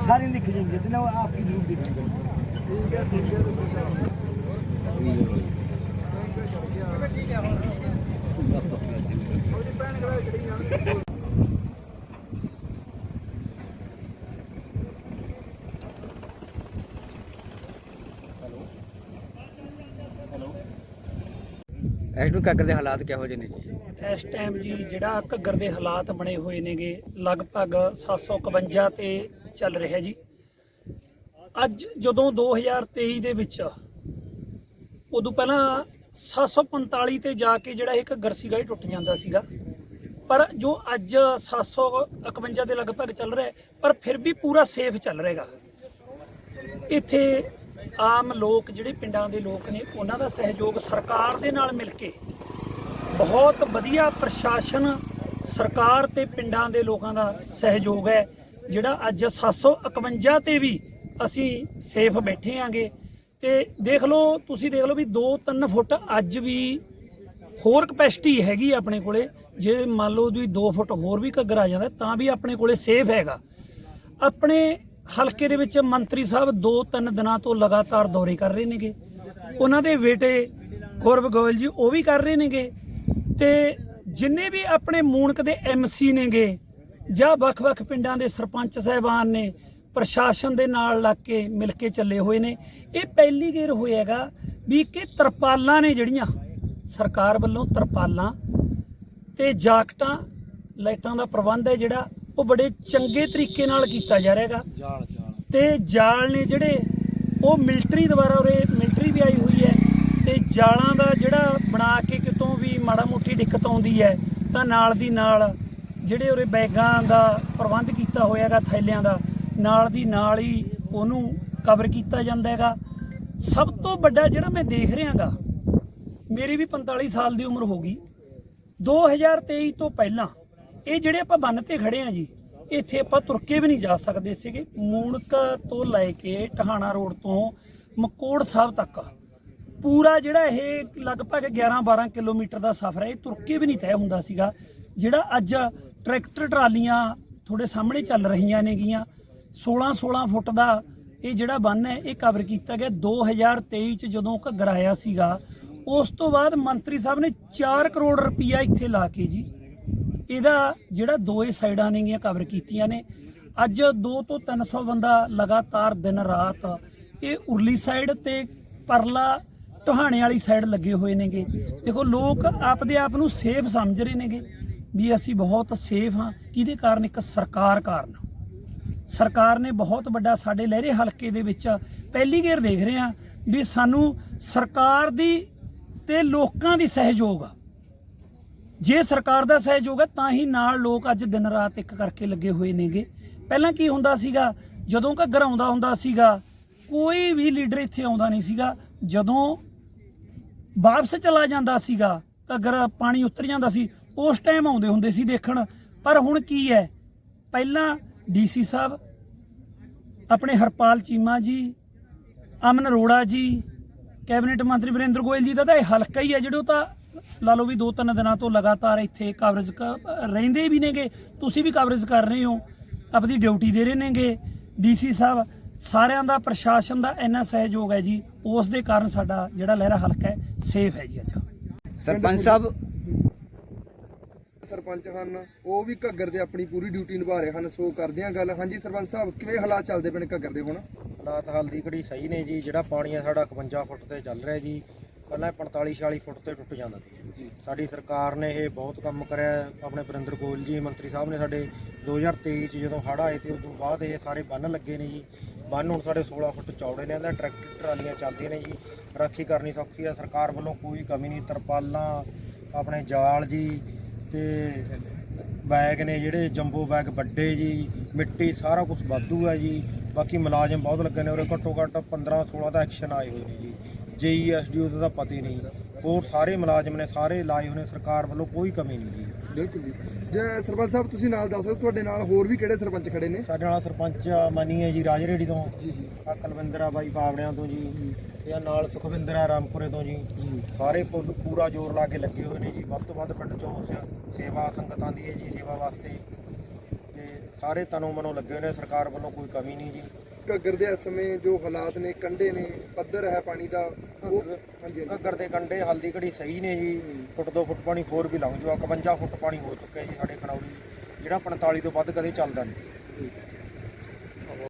सारे लिख लेंगे तो ना आपकी जरूर लिखेंगे ਇਸ ਨੂੰ ਕਾਕਰ ਦੇ ਹਾਲਾਤ ਕਿਹੋ ਜਿਹੇ ਨੇ ਜੀ ਇਸ ਟਾਈਮ ਜੀ ਜਿਹੜਾ ਘੱਗਰ ਦੇ ਹਾਲਾਤ ਬਣੇ ਹੋਏ ਨੇਗੇ ਲਗਭਗ 751 ਤੇ ਚੱਲ ਰਿਹਾ ਜੀ। ਅੱਜ ਜਦੋਂ 2023 ਦੇ ਵਿੱਚ ਉਦੋਂ ਪਹਿਲਾਂ 745 ਤੇ ਜਾ ਕੇ ਜਿਹੜਾ ਇੱਕ ਗਰਸੀਗਾ ਸੀਗਾ ਇਹ ਟੁੱਟ ਜਾਂਦਾ ਸੀਗਾ। ਪਰ ਜੋ ਅੱਜ 751 ਦੇ ਲਗਭਗ ਚੱਲ ਰਿਹਾ ਪਰ ਫਿਰ ਵੀ ਪੂਰਾ ਸੇਫ ਚੱਲ ਰਿਹਾਗਾ ਇੱਥੇ ਆਮ ਲੋਕ, ਜਿਹੜੇ ਪਿੰਡਾਂ ਦੇ ਲੋਕ ਨੇ, ਉਹਨਾਂ ਦਾ ਸਹਿਯੋਗ ਸਰਕਾਰ ਦੇ ਨਾਲ ਮਿਲ ਕੇ ਬਹੁਤ ਵਧੀਆ ਪ੍ਰਸ਼ਾਸਨ ਸਰਕਾਰ ਤੇ ਪਿੰਡਾਂ ਦੇ ਲੋਕਾਂ ਦਾ ਸਹਿਯੋਗ ਹੈ। ਜਿਹੜਾ ਅੱਜ 751 ਤੇ ਵੀ ਅਸੀਂ ਸੇਫ ਬੈਠੇ ਆਂਗੇ। ਤੇ ਦੇਖ ਲਓ, ਤੁਸੀਂ ਦੇਖ ਲਓ ਵੀ 2-3 ਫੁੱਟ ਅੱਜ ਵੀ ਹੋਰ ਕਪੈਸਿਟੀ ਹੈਗੀ ਆਪਣੇ ਕੋਲੇ। ਜੇ ਮੰਨ ਲਓ ਵੀ 2 ਫੁੱਟ ਹੋਰ ਵੀ ਘੱਗਰ ਆ ਜਾਂਦਾ, ਤਾਂ ਵੀ ਆਪਣੇ ਕੋਲੇ ਸੇਫ ਹੈਗਾ। ਆਪਣੇ ਹਲਕੇ ਦੇ ਵਿੱਚ ਮੰਤਰੀ ਸਾਹਿਬ 2-3 ਦਿਨਾਂ ਤੋਂ ਲਗਾਤਾਰ ਦੌਰੇ ਕਰ ਰਹੇ ਨੇਗੇ। ਉਹਨਾਂ ਦੇ ਬੇਟੇ ਗੌਰਵ ਗੋਇਲ ਜੀ ਉਹ ਵੀ ਕਰ ਰਹੇ ਨੇਗੇ। ਤੇ ਜਿੰਨੇ ਵੀ ਆਪਣੇ ਮੂਣਕ ਦੇ ਐਮਸੀ ਨੇਗੇ ਜਾਂ ਵੱਖ-ਵੱਖ ਪਿੰਡਾਂ ਦੇ ਸਰਪੰਚ ਸਾਹਿਬਾਨ ਨੇ ਪ੍ਰਸ਼ਾਸਨ ਦੇ ਨਾਲ ਲੱਗ ਕੇ ਮਿਲ ਕੇ ਚੱਲੇ ਹੋਏ ਨੇ। ਇਹ ਪਹਿਲੀ ਗੇਰ ਹੋਇਆਗਾ ਵੀ ਕਿ ਤਰਪਾਲਾਂ ਨੇ ਜਿਹੜੀਆਂ ਸਰਕਾਰ ਵੱਲੋਂ ਤਰਪਾਲਾਂ ਤੇ ਜਾਕਟਾਂ ਲਾਈਟਾਂ ਦਾ ਪ੍ਰਬੰਧ ਹੈ ਜਿਹੜਾ ਉਹ ਬੜੇ ਚੰਗੇ ਤਰੀਕੇ ਨਾਲ ਕੀਤਾ ਜਾ ਰਿਹਾ ਹੈਗਾ ਤੇ ਜਾਲ ਨੇ ਜਿਹੜੇ ਉਹ ਮਿਲਟਰੀ ਦੁਆਰਾ ਉਰੇ ਮਿਲਟਰੀ ਵੀ ਆਈ ਹੋਈ ਹੈ ਤੇ ਜਾਲਾਂ ਦਾ ਜਿਹੜਾ ਬਣਾ ਕੇ ਕਿਤੋਂ ਵੀ ਮਾੜਾ ਮੋਟੀ ਦਿੱਕਤ ਆਉਂਦੀ ਹੈ ਤਾਂ ਨਾਲ ਦੀ ਨਾਲ ਜਿਹੜੇ ਉਰੇ ਬੈਗਾਂ ਦਾ ਪ੍ਰਬੰਧ ਕੀਤਾ ਹੋਇਆ ਹੈਗਾ, ਥੈਲਿਆਂ ਦਾ, ਨਾਲ ਦੀ ਨਾਲ ਹੀ ਉਹਨੂੰ ਕਵਰ ਕੀਤਾ ਜਾਂਦਾ ਹੈਗਾ। ਸਭ ਤੋਂ ਵੱਡਾ ਜਿਹੜਾ ਮੈਂ ਦੇਖ ਰਿਹਾਗਾ ਮੇਰੀ ਵੀ 45 ਸਾਲ ਦੀ ਉਮਰ ਹੋ ਗਈ। 2023 ਤੋਂ ਪਹਿਲਾਂ ਇਹ ਜਿਹੜੇ ਆਪਾਂ ਬੰਨ ਤੇ ਖੜੇ ਆ ਜੀ, ਇੱਥੇ ਆਪਾਂ ਤੁਰ ਕੇ ਵੀ ਨਹੀਂ ਜਾ ਸਕਦੇ ਸੀਗੇ। ਮੂਣਕ ਤੋਂ ਲੈ ਕੇ ਟਹਾਣਾ ਰੋਡ ਤੋਂ ਮਕੋੜ ਸਾਹਿਬ ਤੱਕ ਪੂਰਾ ਜਿਹੜਾ ਇਹ ਲਗਭਗ 11-12 ਕਿਲੋਮੀਟਰ ਦਾ ਸਫ਼ਰ ਹੈ, ਇਹ ਤੁਰ ਕੇ ਵੀ ਨਹੀਂ ਤੈਅ ਹੁੰਦਾ ਸੀਗਾ। ਜਿਹੜਾ ਅੱਜ ਟਰੈਕਟਰ ਟਰਾਲੀਆਂ ਤੁਹਾਡੇ ਸਾਹਮਣੇ ਚੱਲ ਰਹੀਆਂ ਨੇਗੀਆਂ। 16-16 ਫੁੱਟ ਦਾ ਇਹ ਜਿਹੜਾ ਬੰਨ ਹੈ, ਇਹ ਕਵਰ ਕੀਤਾ ਗਿਆ 2023 ਚ ਜਦੋਂ ਘੱਗਰ ਆਇਆ ਸੀਗਾ। ਉਸ ਤੋਂ ਬਾਅਦ ਮੰਤਰੀ ਸਾਹਿਬ ਨੇ 4 ਕਰੋੜ ਰੁਪਈਆ ਇੱਥੇ ਲਾ ਕੇ ਜੀ। ਇਹਦਾ ਜਿਹੜਾ ਦੋਏ ਸਾਈਡਾਂ ਨੇਗੀਆਂ ਕਵਰ ਕੀਤੀਆਂ ਨੇ। ਅੱਜ 2 ਤੋਂ 300 ਬੰਦਾ ਲਗਾਤਾਰ ਦਿਨ ਰਾਤ ਇਹ ਉਰਲੀ ਸਾਈਡ ਤੇ ਪਰਲਾ ਟਹਾਣੇ ਵਾਲੀ ਸਾਈਡ ਲੱਗੇ ਹੋਏ ਨੇਗੇ। ਦੇਖੋ, ਲੋਕ ਆਪਦੇ ਆਪ ਨੂੰ ਸੇਫ ਸਮਝ ਰਹੇ ਨੇਗੇ। ਵੀ ਅਸੀਂ ਬਹੁਤ ਸੇਫ ਹਾਂ। ਕਿਹਦੇ ਕਾਰਨ? ਇੱਕ ਸਰਕਾਰ ਕਾਰਨ। ਸਰਕਾਰ ਨੇ ਬਹੁਤ ਵੱਡਾ ਸਾਡੇ ਲਹਿਰੇ ਹਲਕੇ ਦੇ ਵਿੱਚ ਪਹਿਲੀ ਗੇਰ ਦੇਖ ਰਹੇ ਹਾਂ ਵੀ ਸਾਨੂੰ ਸਰਕਾਰ ਦੀ ਤੇ ਲੋਕਾਂ ਦੀ ਸਹਿਯੋਗ ਆ। ਜੇ ਸਰਕਾਰ ਦਾ ਸਹਿਯੋਗ ਹੈ ਤਾਂ ਹੀ ਨਾਲ ਲੋਕ ਅੱਜ ਦਿਨ ਰਾਤ ਇੱਕ ਕਰਕੇ ਲੱਗੇ ਹੋਏ ਨੇਗੇ। ਪਹਿਲਾਂ ਕੀ ਹੁੰਦਾ ਸੀਗਾ? ਜਦੋਂ ਘੱਗਰ ਆਉਂਦਾ ਹੁੰਦਾ ਸੀਗਾ, ਕੋਈ ਵੀ ਲੀਡਰ ਇੱਥੇ ਆਉਂਦਾ ਨਹੀਂ ਸੀਗਾ। ਜਦੋਂ ਵਾਪਸ ਚਲਾ ਜਾਂਦਾ ਸੀਗਾ ਘੱਗਰ ਪਾਣੀ ਉਤਰ ਜਾਂਦਾ ਸੀ। ਉਸ ਟਾਈਮ ਆਉਂਦੇ ਹੁੰਦੇ ਸੀ ਦੇਖਣ, ਪਰ ਹੁਣ ਕੀ ਹੈ? ਪਹਿਲਾਂ ਡੀਸੀ ਸਾਹਿਬ, ਆਪਣੇ ਹਰਪਾਲ ਚੀਮਾ ਜੀ, ਅਮਨ ਅਰੋੜਾ ਜੀ, ਕੈਬਨਿਟ ਮੰਤਰੀ ਵਰਿੰਦਰ ਗੋਇਲ ਜੀ ਦਾ ਤਾਂ ਇਹ ਹਲਕਾ ਹੀ ਹੈ, ਜਿਹੜੇ ਉਹ ਤਾਂ ਲਾ ਲਓ ਵੀ ਦੋ ਤਿੰਨ ਦਿਨਾਂ ਤੋਂ ਲਗਾਤਾਰ ਇੱਥੇ ਕਵਰੇਜ ਰਹਿੰਦੇ ਵੀ ਨੇਗੇ। ਤੁਸੀਂ ਵੀ ਕਵਰੇਜ ਕਰ ਰਹੇ ਹੋ ਆਪਣੀ ਡਿਊਟੀ ਦੇ ਰਹੇ ਨੇਗੇ। ਡੀਸੀ ਸਾਹਿਬ, ਸਾਰਿਆਂ ਦਾ ਪ੍ਰਸ਼ਾਸਨ ਦਾ ਇੰਨਾ ਸਹਿਯੋਗ ਹੈ ਜੀ, ਉਸ ਦੇ ਕਾਰਨ ਸਾਡਾ ਜਿਹੜਾ ਲਹਿਰਾ ਹਲਕਾ ਹੈ ਸੇਫ ਹੈ ਜੀ ਅੱਜ। ਸਰਪੰਚ ਸਾਹਿਬ ਸਰਪੰਚ ਹਨ ਉਹ ਵੀ ਘੱਗਰ ਦੇ ਆਪਣੀ ਪੂਰੀ ਡਿਊਟੀ ਨਿਭਾ ਰਹੇ ਹਨ ਸੋ ਕਰਦੇ ਹਾਂ ਗੱਲ। ਹਾਂਜੀ ਸਰਪੰਚ ਸਾਹਿਬ ਕਿਵੇਂ ਹਾਲਾਤ ਚੱਲਦੇ ਪਏ ਨੇ ਘੱਗਰ ਦੇ ਹੁਣ? ਹਾਲਾਤ ਹਾਲ ਦੀ ਘੜੀ ਸਹੀ ਨੇ ਜੀ ਜਿਹੜਾ ਪਾਣੀ ਆ ਸਾਡਾ 51 ਫੁੱਟ ਤੇ ਚੱਲ ਰਿਹਾ ਜੀ ਪਹਿਲਾਂ 45 46 ਫੁੱਟ ਤੇ ਟੁੱਟ ਜਾਂਦਾ ਸੀ। ਸਾਡੀ ਸਰਕਾਰ ਨੇ ਇਹ ਬਹੁਤ ਕੰਮ ਕਰਿਆ ਆਪਣੇ ਵਰਿੰਦਰ ਗੋਇਲ ਜੀ ਮੰਤਰੀ ਸਾਹਿਬ ਨੇ ਸਾਡੇ 2023 ਚ ਜਦੋਂ ਹੜ੍ਹ ਆਏ ਤੇ ਉਸ ਤੋਂ ਬਾਅਦ ਇਹ ਸਾਰੇ ਬੰਨ ਲੱਗੇ ਨੇ ਜੀ। ਬੰਨ ਹੁਣ ਸਾਡੇ 16 ਫੁੱਟ ਚੌੜੇ ਨੇ ਇਹਦਾ ਟਰੈਕਟਰ ਟਰਾਲੀਆਂ ਚੱਲਦੀਆਂ ਨੇ ਜੀ। ਰਾਖੀ ਕਰਨੀ ਸੌਖੀ ਆ ਸਰਕਾਰ ਵੱਲੋਂ ਕੋਈ ਕਮੀ ਨਹੀਂ ਤਰਪਾਲਾਂ ਆਪਣੇ ਜਾਲ ਜੀ ਤੇ ਬੈਗ ਨੇ ਜਿਹੜੇ ਜੰਬੋ ਬੈਗ ਵੱਡੇ ਜੀ, ਮਿੱਟੀ ਸਾਰਾ ਕੁਝ ਵਾਧੂ ਹੈ ਜੀ। ਬਾਕੀ ਮੁਲਾਜ਼ਮ ਬਹੁਤ ਲੱਗੇ ਨੇ ਉਰੇ, ਘੱਟੋ ਘੱਟ 15 16 ਦਾ ਐਕਸ਼ਨ ਆਏ ਹੋਏ ਨੇ ਜੀ। ਜੀਐਸਡੀਓ ਦਾ ਤਾਂ ਪਤਾ ਹੀ ਨਹੀਂ। ਹੋਰ ਸਾਰੇ ਮੁਲਾਜ਼ਮ ਨੇ ਸਾਰੇ ਲਾਏ ਹੋਏ ਨੇ ਸਰਕਾਰ ਵੱਲੋਂ ਕੋਈ ਕਮੀ ਨਹੀਂ ਜੀ। ਬਿਲਕੁਲ ਜੀ। ਜੇ ਸਰਪੰਚ ਸਾਹਿਬ ਤੁਸੀਂ ਨਾਲ ਦੱਸ ਤੁਹਾਡੇ ਨਾਲ ਹੋਰ ਵੀ ਕਿਹੜੇ ਸਰਪੰਚ ਖੜੇ ਨੇ? ਸਾਡੇ ਨਾਲ ਸਰਪੰਚ ਮਨੀ ਹੈ ਜੀ ਰਾਜਰੇੜੀ ਤੋਂ। ਜੀ ਜੀ। ਆ ਕੁਲਵਿੰਦਰ ਬਾਈ ਬਾਵੜਿਆਂ ਤੋਂ ਜੀ। ਤੇ ਆ ਨਾਲ ਸੁਖਵਿੰਦਰ ਰਾਮਪੁਰੇ ਤੋਂ ਜੀ। ਸਾਰੇ ਪੁ- ਪੂਰਾ ਜ਼ੋਰ ਲਾ ਕੇ ਲੱਗੇ ਹੋਏ ਨੇ ਜੀ। ਵੱਧ ਤੋਂ ਵੱਧ ਪਿੰਡ ਚੋਂ ਸ- ਸੇਵਾ ਸੰਗਤਾਂ ਦੀ ਹੈ ਜੀ ਸੇਵਾ ਵਾਸਤੇ। ਤੇ ਸਾਰੇ ਤਨੋਂ ਮਨੋਂ ਲੱਗੇ ਹੋਏ ਨੇ ਸਰਕਾਰ ਵੱਲੋਂ ਕੋਈ ਕਮੀ ਨਹੀਂ ਜੀ। ਘੱਗਰ ਦੇ ਇਸ ਸਮੇਂ ਜੋ ਹਾਲਾਤ ਨੇ ਕੰਢੇ ਨੇ ਪੱਧਰ ਹੈ ਪਾਣੀ ਦਾ ਉਹ ਹਾਂਜੀ ਘੱਗਰ ਦੇ ਕੰਢੇ ਹਲਦੀ ਘੜੀ ਸਹੀ ਨੇ ਜੀ ਫੁੱਟ ਦੋ ਫੁੱਟ ਪਾਣੀ ਹੋਰ ਵੀ ਲੰਘ ਜੂ 51 ਫੁੱਟ ਪਾਣੀ ਹੋ ਚੁੱਕਿਆ ਜੀ ਸਾਡੇ ਖਣੌਰੀ ਜਿਹੜਾ 45 ਤੋਂ ਵੱਧ ਕਦੇ ਚੱਲਦਾ ਨਹੀਂ।